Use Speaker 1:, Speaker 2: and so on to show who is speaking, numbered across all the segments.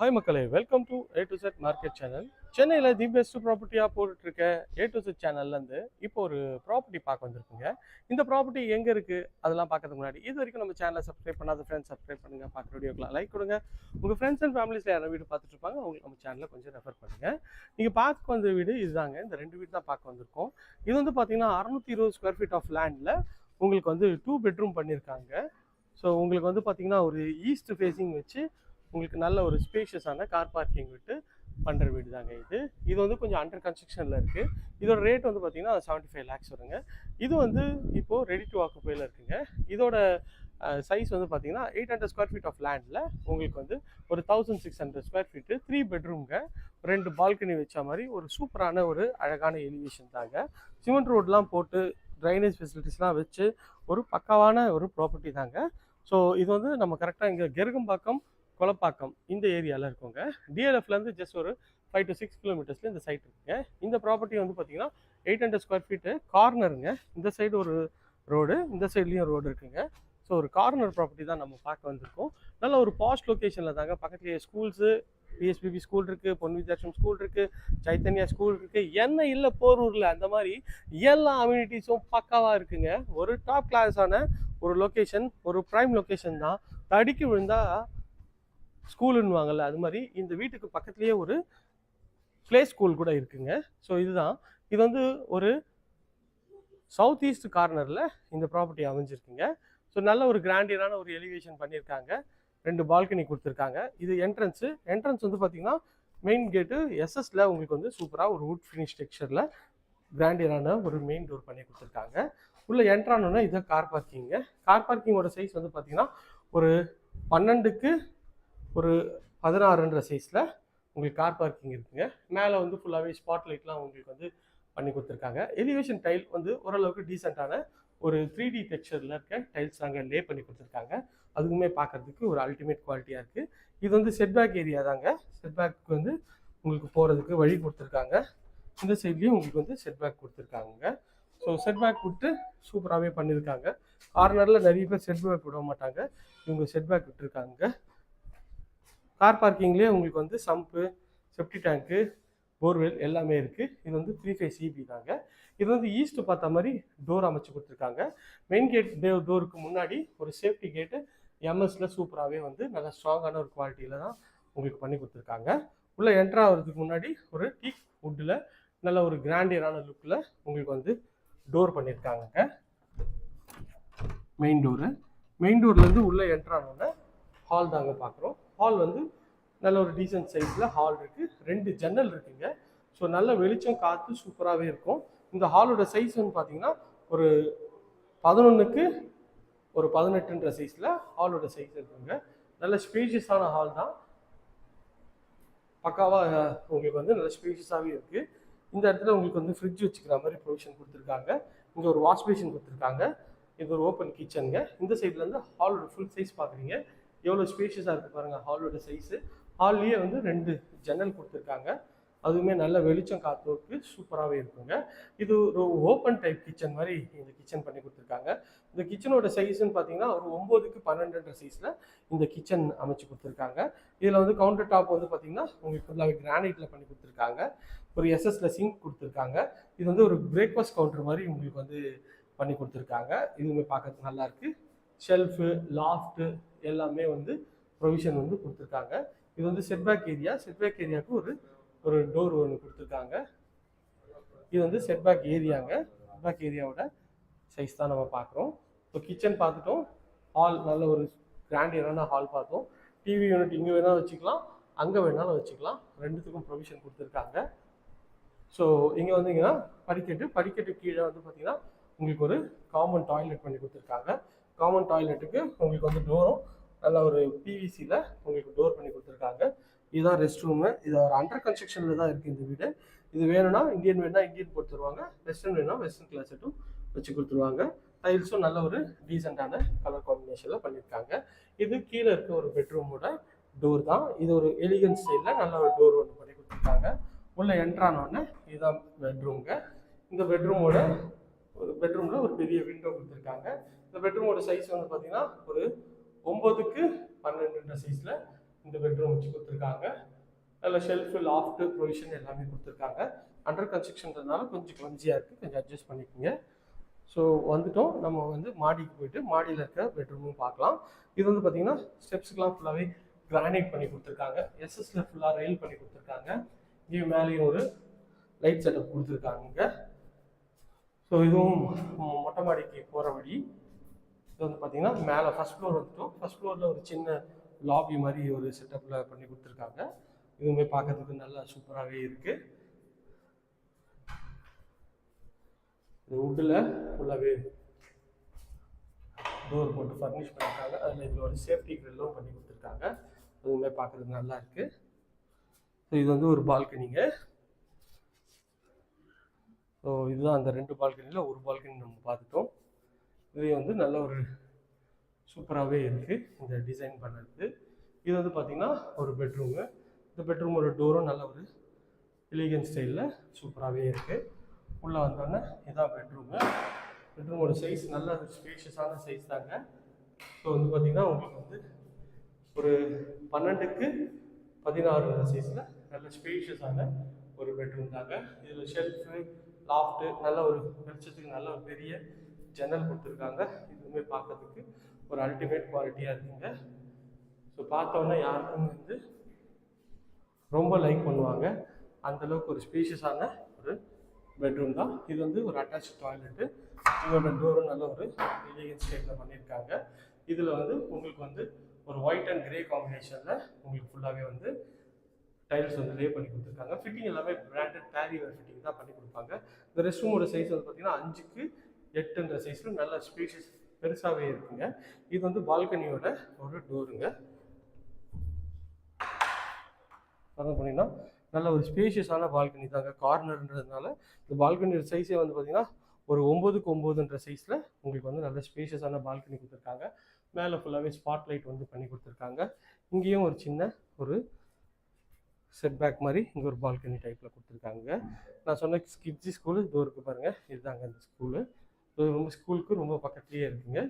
Speaker 1: Hi மக்களே. Welcome to A to Z market channel சென்னையில் the best ப்ராப்பர்ட்டியாக போட்டுட்ருக்க ஏ டு செட் சேனல்லேருந்து இப்போ ஒரு ப்ராப்பர்ட்டி பார்க்க வந்திருக்குங்க. இந்த ப்ராப்பர்ட்டி எங்கே இருக்குது அதெல்லாம் பார்க்கறதுக்கு முன்னாடி இது வரைக்கும் நம்ம சேனலை சப்ஸ்கிரைப் பண்ணாத ஃப்ரெண்ட்ஸ் சப்ஸ்கிரைப் பண்ணுங்கள் பார்க்குற வீடியோக்கெலாம் லைக் கொடுங்க. உங்கள் ஃப்ரெண்ட்ஸ் அண்ட் ஃபேமிலிஸில் யாரும் வீடு பார்த்துட்டு இருப்பாங்க அவங்களுக்கு நம்ம சேனலை கொஞ்சம் ரெஃபர் பண்ணுங்கள் நீங்கள் பார்க்க வந்த வீடு இதுதாங்க. இந்த ரெண்டு வீடு தான் பார்க்க வந்திருக்கோம். இது வந்து பார்த்தீங்கன்னா அறநூற்றி இருபது ஸ்கொயர் ஃபீட் ஆஃப் லேண்டில் உங்களுக்கு வந்து டூ பெட்ரூம் பண்ணியிருக்காங்க. ஸோ உங்களுக்கு வந்து பார்த்தீங்கன்னா ஒரு ஈஸ்ட் ஃபேஸிங் வச்சு உங்களுக்கு நல்ல ஒரு ஸ்பேஷியஸான கார் பார்க்கிங் விட்டு பண்ணுற வீடு தாங்க இது. இது வந்து கொஞ்சம் அண்டர் கன்ஸ்ட்ரக்ஷனில் இருக்குது இதோட ரேட் வந்து பார்த்திங்கன்னா செவன்ட்டி ஃபைவ் லேக்ஸ் வருங்க. இது வந்து இப்போது ரெடி டு ஆக்குப்பையில் இருக்குங்க. இதோட சைஸ் வந்து பார்த்தீங்கன்னா eight hundred square feet of லேண்டில் உங்களுக்கு வந்து ஒரு thousand six hundred square feet three பெட்ரூம்ங்க ரெண்டு பால்கனி வச்ச மாதிரி ஒரு சூப்பரான ஒரு அழகான எலிவேஷன் தாங்க. சிமெண்ட் ரோட்லாம் போட்டு ட்ரைனேஜ் ஃபெசிலிட்டிஸ்லாம் வச்சு ஒரு பக்காவான ஒரு ப்ராப்பர்ட்டி தாங்க. ஸோ இது வந்து நம்ம கரெக்டாக இங்கே கெருகம்பாக்கம் கொலப்பாக்கம் இந்த ஏரியாவில் இருக்கோங்க. டிஎல்எஃப்லேருந்து ஜஸ்ட் ஒரு ஃபைவ் டு சிக்ஸ் கிலோமீட்டர்ஸில் இந்த சைட் இருக்குங்க. இந்த ப்ராப்பர்ட்டி வந்து பார்த்தீங்கன்னா எயிட் ஹண்ட்ரட் ஸ்கொயர் ஃபீட்டு கார்னருங்க இந்த சைடு ஒரு ரோடு இந்த சைட்லேயும் ரோடு இருக்குங்க. ஸோ ஒரு கார்னர் ப்ராப்பர்ட்டி தான் நம்ம பார்க்க வந்திருக்கோம். நல்ல ஒரு பாஸ்ட் லொக்கேஷனில் தாங்க. பக்கத்துலேயே ஸ்கூல்ஸு பிஎஸ்பிபி ஸ்கூல் இருக்குது பொன் வித்யாசம் ஸ்கூல் இருக்குது சைத்தன்யா ஸ்கூல் இருக்குது என்ன இல்லை போரூரில் அந்த மாதிரி எல்லா அம்யூனிட்டிஸும் பக்காவாக இருக்குங்க. ஒரு டாப் கிளாஸான ஒரு லொக்கேஷன் ஒரு ப்ரைம் லொக்கேஷன் தான். தடுக்கி விழுந்தால் ஸ்கூலுன்னுவாங்கள்ல அது மாதிரி இந்த வீட்டுக்கு பக்கத்துலேயே ஒரு ப்ளே ஸ்கூல் கூட இருக்குங்க. ஸோ இதுதான். இது வந்து ஒரு சவுத் ஈஸ்ட் கார்னரில் இந்த ப்ராப்பர்ட்டி அமைஞ்சிருக்குங்க. ஸோ நல்ல ஒரு கிராண்டியரான ஒரு எலிவேஷன் பண்ணியிருக்காங்க. ரெண்டு பால்கனி கொடுத்துருக்காங்க. இது என்ட்ரன்ஸு என்ட்ரன்ஸ் வந்து பார்த்திங்கன்னா மெயின் கேட்டு எஸ்எஸ்ல உங்களுக்கு வந்து சூப்பராக ஒரு வுட் ஃபினிஷ் டெக்ஸ்டரில் கிராண்டியரான ஒரு மெயின் டோர் பண்ணி கொடுத்துருக்காங்க. உள்ளே என்ட்ரானோன்னா இதுதான் கார் பார்க்கிங்க கார் பார்க்கிங்கோட சைஸ் வந்து பார்த்திங்கன்னா ஒரு பன்னெண்டுக்கு ஒரு பதினாறுன்ற சைஸில் உங்களுக்கு கார் பார்க்கிங் இருக்குங்க. மேலே வந்து ஃபுல்லாகவே ஸ்பாட் லைட்லாம் உங்களுக்கு வந்து பண்ணி கொடுத்துருக்காங்க. எலிவேஷன் டைல் வந்து ஓரளவுக்கு டீசெண்டான ஒரு த்ரீ டி டெக்ஸ்சரில் இருக்க டைல்ஸ் நாங்கள் லே பண்ணி கொடுத்துருக்காங்க. அதுவுமே பார்க்கறதுக்கு ஒரு அல்டிமேட் குவாலிட்டியாக இருக்குது இது வந்து செட்பேக் ஏரியா தாங்க. செட்பேக்கு வந்து உங்களுக்கு போகிறதுக்கு வழி கொடுத்துருக்காங்க. இந்த சைட்லேயும் உங்களுக்கு வந்து செட்பேக் கொடுத்துருக்காங்க. ஸோ செட்பேக் விட்டு சூப்பராகவே பண்ணியிருக்காங்க கார்னரில் நிறைய பேர் செட்பேக் விட மாட்டாங்க. இவங்க செட்பேக் விட்டுருக்காங்க. கார் பார்க்கிங்லேயே உங்களுக்கு வந்து சம்ப்பு செப்டி டேங்க்கு போர்வெல் எல்லாமே இருக்குது இது வந்து த்ரீ ஃபைவ் சிபி தாங்க. இது வந்து ஈஸ்ட் பார்த்த மாதிரி டோர் அமைச்சு கொடுத்துருக்காங்க. மெயின் கேட் டோருக்கு முன்னாடி ஒரு சேஃப்டி கேட்டு எம்எஸ்ல சூப்பராகவே வந்து நல்லா ஸ்ட்ராங்கான ஒரு குவாலிட்டியில் தான் உங்களுக்கு பண்ணி கொடுத்துருக்காங்க. உள்ளே என்ட்ரு ஆகிறதுக்கு முன்னாடி ஒரு டீக் வுட்டில் நல்ல ஒரு கிராண்டியரான லுக்கில் உங்களுக்கு வந்து டோர் பண்ணியிருக்காங்க மெயின் டோரு மெயின் டோர்லேருந்து உள்ளே என்ட்ரு ஆனோடனே ஹால் தாங்க பார்க்குறோம் ஹால் வந்து நல்ல ஒரு டீசென்ட் சைஸில் ஹால் இருக்குது ரெண்டு ஜன்னல் இருக்குங்க. ஸோ நல்ல வெளிச்சம் காற்று சூப்பராகவே இருக்கும். இந்த ஹாலோட சைஸ் வந்து பார்த்தீங்கன்னா ஒரு பதினொன்றுக்கு ஒரு பதினெட்டுன்ற சைஸில் ஹாலோட சைஸ் இருக்குங்க. நல்ல ஸ்பேஷியஸான ஹால் தான். பக்காவாக உங்களுக்கு வந்து நல்ல ஸ்பேஷியஸாகவே இருக்குது இந்த இடத்துல உங்களுக்கு வந்து ஃப்ரிட்ஜ் வச்சுக்கிற மாதிரி ப்ரொவிஷன் கொடுத்துருக்காங்க. இங்கே ஒரு வாஷ் பேஷன் கொடுத்துருக்காங்க. இது ஒரு ஓப்பன் கிச்சனுங்க இந்த சைட்லேருந்து ஹாலோட ஃபுல் சைஸ் பார்க்குறீங்க எவ்வளோ ஸ்பேஷியஸாக இருக்குது பாருங்கள் ஹாலோட சைஸு ஹால்லேயே வந்து ரெண்டு ஜன்னல் கொடுத்துருக்காங்க. அதுவுமே நல்ல வெளிச்சம் காத்தோருக்கு சூப்பராகவே இருக்குங்க. இது ஒரு ஓப்பன் டைப் கிச்சன் மாதிரி இந்த கிச்சன் பண்ணி கொடுத்துருக்காங்க. இந்த கிச்சனோட சைஸ்ன்னு பார்த்தீங்கன்னா ஒரு ஒம்போதுக்கு பன்னெண்டுன்ற சைஸில் இந்த கிச்சன் அமைச்சு கொடுத்துருக்காங்க. இதில் வந்து கவுண்டர் டாப் வந்து பார்த்தீங்கன்னா உங்களுக்கு ஃபுல்லாகவே கிரானைட்டில் பண்ணி கொடுத்துருக்காங்க. ஒரு எஸ்எஸ்ல சிங்க் கொடுத்துருக்காங்க. இது வந்து ஒரு பிரேக்ஃபாஸ்ட் கவுண்டர் மாதிரி உங்களுக்கு வந்து பண்ணி கொடுத்துருக்காங்க. இதுவுமே பார்க்கறதுக்கு நல்லாயிருக்கு ஷெல்ஃபு லாஃப்ட்டு எல்லாமே வந்து ப்ரொவிஷன் வந்து கொடுத்துருக்காங்க. இது வந்து செட்பேக் ஏரியா செட்பேக் ஏரியாவுக்கு ஒரு ஒரு டோர் ஒன்று கொடுத்துருக்காங்க. இது வந்து செட்பேக் ஏரியாங்க செட்பேக் ஏரியாவோட சைஸ் தான் நம்ம பார்க்குறோம். இப்போ கிச்சன் பார்த்துட்டோம். ஹால் நல்ல ஒரு கிராண்டியரான ஹால் பார்த்தோம். டிவி யூனிட் இங்கே வேணாலும் வச்சுக்கலாம். அங்கே வேணாலும் வச்சுக்கலாம். ரெண்டுத்துக்கும் ப்ரொவிஷன் கொடுத்துருக்காங்க. ஸோ இங்கே வந்தீங்கன்னா படிக்கட்டு படிக்கட்டு கீழே வந்து பார்த்தீங்கன்னா உங்களுக்கு ஒரு காமன் டாய்லெட் பண்ணி கொடுத்துருக்காங்க. காமன் டாய்லெட்டுக்கு உங்களுக்கு வந்து டோரும் நல்ல ஒரு பிவிசியில் உங்களுக்கு டோர் பண்ணி கொடுத்துருக்காங்க. இதுதான் ரெஸ்ட் ரூமு இது ஒரு அண்டர் கன்ஸ்ட்ரக்ஷனில் தான் இருக்குது இந்த வீடு. இது வேணும்னா இந்தியன் வேணும்னா இந்தியன் போட்டு தருவாங்க. வெஸ்டர்ன் வேணும்னா வெஸ்டர்ன் கிளாஸெட்டும் வச்சு கொடுத்துருவாங்க. டைல்ஸும் நல்ல ஒரு டீசெண்டான கலர் காம்பினேஷனில் பண்ணியிருக்காங்க. இது கீழே இருக்க ஒரு பெட்ரூமோட டோர் தான். இது ஒரு எலிகன்ஸ் ஸ்டைலில் நல்ல ஒரு டோர் ஒன்று பண்ணி கொடுத்துருக்காங்க. உள்ள என்ட்ரானோடனே இதுதான் பெட்ரூம்ங்க இந்த பெட்ரூமோட ஒரு பெட்ரூமில் ஒரு பெரிய விண்டோ கொடுத்துருக்காங்க. இந்த பெட்ரூமோட சைஸ் வந்து பார்த்தீங்கன்னா ஒரு ஒம்பதுக்கு பன்னெண்டுன்ற சைஸில் இந்த பெட்ரூம் வச்சு கொடுத்துருக்காங்க. அதில் ஷெல்ஃபு லாஃப்ட்டு ப்ரொவிஷன் எல்லாமே கொடுத்துருக்காங்க. அண்டர் கன்ஸ்ட்ரக்ஷன்றதுனால கொஞ்சம் கிளம்சியாக இருக்குது கொஞ்சம் அட்ஜஸ்ட் பண்ணிக்கோங்க. ஸோ வந்துட்டோம். நம்ம வந்து மாடிக்கு போயிட்டு மாடியில் இருக்க பெட்ரூமும் பார்க்கலாம். இது வந்து பார்த்தீங்கன்னா ஸ்டெப்ஸுக்கெலாம் ஃபுல்லாகவே கிரானைட் பண்ணி கொடுத்துருக்காங்க. எஸ்எஸ்ல ஃபுல்லாக ரெயில் பண்ணி கொடுத்துருக்காங்க. இங்கே மேலேயும் ஒரு லைட் செட்டப் கொடுத்துருக்காங்க ஸோ இதுவும் மொட்டை மாடிக்கு போகிற வழி. இது வந்து பார்த்தீங்கன்னா மேலே ஃபர்ஸ்ட் ஃப்ளோர் வந்துட்டோம். ஃபர்ஸ்ட் ஃப்ளோரில் ஒரு சின்ன லாபி மாதிரி ஒரு செட்டப்பில் பண்ணி கொடுத்துருக்காங்க. இதுவுமே பார்க்கறதுக்கு நல்லா சூப்பராகவே இருக்குது இது உட்டில் ஃபுல்லாகவே டோர் போட்டு ஃபர்னிஷ் பண்ணியிருக்காங்க அதில் இதில் ஒரு சேஃப்டி க்ரில்லும் பண்ணி கொடுத்துருக்காங்க. அதுவுமே பார்க்கறதுக்கு நல்லா இருக்குது ஸோ இது வந்து ஒரு பால்கனிங்க ஸோ இதுதான் அந்த ரெண்டு பால்கனியில் ஒரு பால்கனி நம்ம பார்த்துட்டோம். இது வந்து நல்ல ஒரு சூப்பராகவே இருக்குது இந்த டிசைன் பண்ணுறது இது வந்து பார்த்திங்கன்னா ஒரு பெட்ரூமு இந்த பெட்ரூமோட டோரும் நல்ல ஒரு எலிகன் ஸ்டைலில் சூப்பராகவே இருக்குது உள்ளே வந்தோடனே இதான் பெட்ரூமு பெட்ரூமோட சைஸ் நல்ல ஸ்பேஷியஸான சைஸ் தாங்க. ஸோ வந்து பார்த்திங்கன்னா உங்களுக்கு வந்து ஒரு பன்னெண்டுக்கு பதினாறு சைஸில் நல்ல ஸ்பேஷியஸான ஒரு பெட்ரூம் தாங்க. இதில் ஷெல்ஃபு லாஃப்ட்டு நல்ல ஒரு வெளிச்சத்துக்கு நல்ல ஒரு பெரிய ஜன்னல் கொடுத்துருக்காங்க. இதுவுமே பார்க்கறதுக்கு ஒரு அல்டிமேட் குவாலிட்டியாக இருக்குங்க. ஸோ பார்த்தோன்னே யாருக்கும் வந்து ரொம்ப லைக் பண்ணுவாங்க. அந்த அளவுக்கு ஒரு ஸ்பீஷியஸான ஒரு பெட்ரூம் தான். இது வந்து ஒரு அட்டாச் டாய்லெட்டு இதோட டோரும் நல்ல ஒரு எலிகன் ஸ்டேட்டில் பண்ணியிருக்காங்க. இதில் வந்து உங்களுக்கு வந்து ஒரு ஒயிட் அண்ட் கிரே காம்பினேஷனில் உங்களுக்கு ஃபுல்லாகவே வந்து டைல்ஸ் வந்து லே பண்ணி கொடுத்துருக்காங்க. ஃபிட்டிங் எல்லாமே பிராண்டட் பேரிவேர் ஃபிட்டிங் தான் பண்ணி கொடுப்பாங்க. இந்த ரெஸ்ட் ரூமோட சைஸ் வந்து பார்த்தீங்கன்னா அஞ்சுக்கு எட்டுன்ற சைஸில் நல்ல ஸ்பேஷியஸ் பெருசாகவே இருக்குங்க. இது வந்து பால்கனியோட ஒரு டோருங்க. பார்த்தோம் பண்ணிங்கன்னா நல்ல ஒரு ஸ்பேஷியஸான பால்கனி தாங்க. கார்னர்ன்றதுனால இந்த பால்கனியோட சைஸே வந்து பார்த்தீங்கன்னா ஒரு ஒம்பதுக்கு ஒம்பதுன்ற சைஸில் உங்களுக்கு வந்து நல்ல ஸ்பேஷியஸான பால்கனி கொடுத்துருக்காங்க. மேலே ஃபுல்லாகவே ஸ்பாட் லைட் வந்து பண்ணி கொடுத்துருக்காங்க. இங்கேயும் ஒரு சின்ன ஒரு செட் பேக் மாதிரி இங்கே ஒரு பால்கனி டைப்பில் கொடுத்துருக்காங்க. நான் சொன்ன கிட்ஜி ஸ்கூலு இது இருக்குது பாருங்கள் இதுதாங்க இந்த ஸ்கூலு ரொம்ப ஸ்கூலுக்கு ரொம்ப பக்கத்துலேயே இருக்குங்க.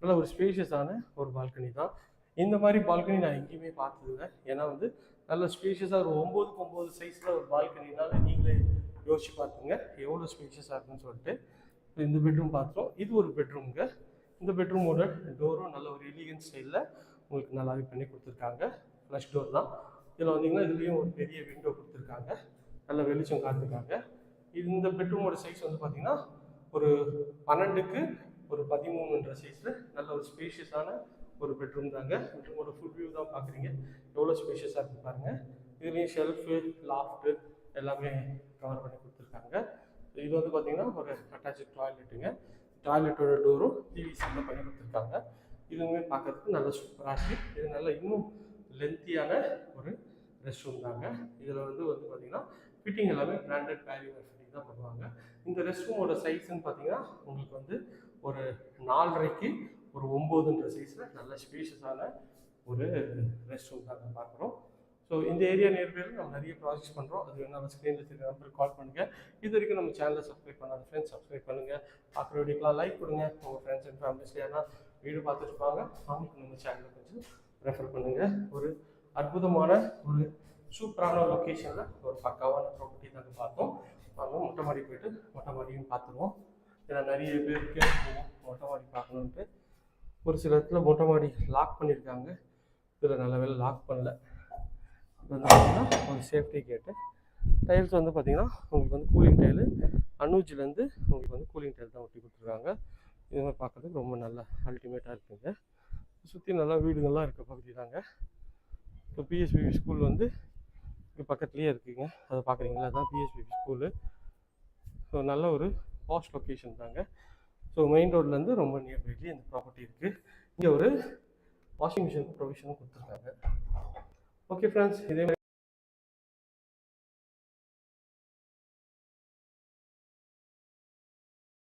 Speaker 1: நல்ல ஒரு ஸ்பேஷியஸான ஒரு பால்கனி தான். இந்த மாதிரி பால்கனி நான் எங்கேயுமே பார்த்ததில்ல. ஏன்னா வந்து நல்ல ஸ்பேஷியஸாக ஒரு ஒம்போதுக்கு ஒம்பது சைஸில் ஒரு பால்கனினால நீங்களே யோசிச்சு பார்த்துங்க எவ்வளோ ஸ்பேஷியஸாக இருக்குன்னு சொல்லிட்டு இந்த பெட்ரூம் பார்த்தோம் இது ஒரு பெட்ரூம்ங்க. இந்த பெட்ரூமோட டோரும் நல்ல ஒரு எலிகன் ஸ்டைலில் உங்களுக்கு நல்லாவே பண்ணி கொடுத்துருக்காங்க. ஃப்ளஷ் டோர் தான். இதில் வந்தீங்கன்னா இதுலேயும் ஒரு பெரிய விண்டோ கொடுத்துருக்காங்க. நல்ல வெளிச்சம் காத்துருக்காங்க இந்த பெட்ரூமோட சைஸ் வந்து பார்த்தீங்கன்னா ஒரு பன்னெண்டுக்கு ஒரு பதிமூணுன்ற சைஸில் நல்ல ஒரு ஸ்பேஷியஸான ஒரு பெட்ரூம் தாங்க. பெட்ரூமோட ஃபுல் வியூ தான் பார்க்குறீங்க. எவ்வளோ ஸ்பேஷியஸாக இருக்கு பாருங்க. இதுலேயும் ஷெல்ஃபு லாஃப்ட்டு எல்லாமே கவர் பண்ணி கொடுத்துருக்காங்க. இது வந்து பார்த்தீங்கன்னா ஒரு அட்டாச்சு டாய்லெட்டுங்க டாய்லெட்டோட டோரும் பிவிசியில் பண்ணி கொடுத்துருக்காங்க. இதுவுமே பார்க்கறதுக்கு நல்ல சூப்பராக இருக்குது இது நல்ல இன்னும் லென்த்தியான ஒரு ரெஸ்ட் ரூம் தாங்க. இதில் வந்து வந்து பார்த்தீங்கன்னா ஃபிட்டிங் எல்லாமே பிராண்டட் பேரிவர் ஃபிட்டிங் தான் பண்ணுவாங்க. இந்த ரெஸ்ட் ரூமோட சைஸ்ன்னு பார்த்தீங்கன்னா உங்களுக்கு வந்து ஒரு நாலரைக்கு ஒரு ஒம்போதுன்ற சைஸில் நல்ல ஸ்பேஷியஸான ஒரு ரெஸ்ட் ரூம் தான் பார்க்குறோம் ஸோ இந்த ஏரியா நியர்பையில் நம்ம நிறைய ப்ராஜெக்ட்ஸ் பண்ணுறோம் அது வேணா நம்ம ஸ்க்ரீனில் தெரியுற நம்பருக்கு கால் பண்ணுங்கள் இது வரைக்கும் நம்ம சேனலை சப்ஸ்கிரைப் பண்ணாத ஃப்ரெண்ட்ஸ் சப்ஸ்கிரைப் பண்ணுங்கள் பார்க்குற வீடியோக்கெலாம் லைக் கொடுங்க. உங்கள் ஃப்ரெண்ட்ஸ் அண்ட் ஃபேமிலிஸ் யாரா வீடு பார்த்துருப்பாங்க அவங்களுக்கு நம்ம சேனலை கொஞ்சம் ரெஃபர் பண்ணுங்கள் ஒரு அற்புதமான ஒரு சூப்பரான லொக்கேஷனில் ஒரு பக்காவான ப்ராப்பர்ட்டி நாங்கள் பார்த்தோம். வாங்க மொட்டை மாடி போயிட்டு மொட்டை மாடியும் பார்த்துருவோம். ஏன்னா நிறைய பேருக்கு மொட்டை மாடி பார்க்கணுன்ட்டு ஒரு சில இடத்துல மொட்டை மாடி லாக் பண்ணியிருக்காங்க. இதில் நல்ல வேலை லாக் பண்ணல. இது வந்து பார்த்தீங்கன்னா ஒரு சேஃப்டி கேட்டு டைல்ஸ் வந்து பார்த்தீங்கன்னா உங்களுக்கு வந்து கூலிங் டைலு அனூஜ்லேருந்து உங்களுக்கு வந்து கூலிங் டைல் தான் ஒட்டி கொடுத்துருக்காங்க. இது மாதிரி பார்க்கறதுக்கு ரொம்ப நல்ல அல்டிமேட்டாக இருக்குங்க. சுற்றி நல்லா வீடுகள்லாம் இருக்க பகுதி தாங்க. இப்போ பிஎஸ்பிபி ஸ்கூல் வந்து இங்கே பக்கத்துலேயே இருக்குங்க. அதை பார்க்குறீங்களா அதான் பிஎஸ்பிபி ஸ்கூலு ஸோ நல்ல ஒரு பாஸ்ட் லொக்கேஷன் தாங்க. ஸோ மெயின் ரோட்லேருந்து ரொம்ப நியர்பைலி இந்த ப்ராப்பர்ட்டி இருக்குது இங்கே ஒரு வாஷிங் மிஷின் ப்ரொவிஷனும் கொடுத்துருக்காங்க. ஓகே ஃப்ரெண்ட்ஸ் இதே மாதிரி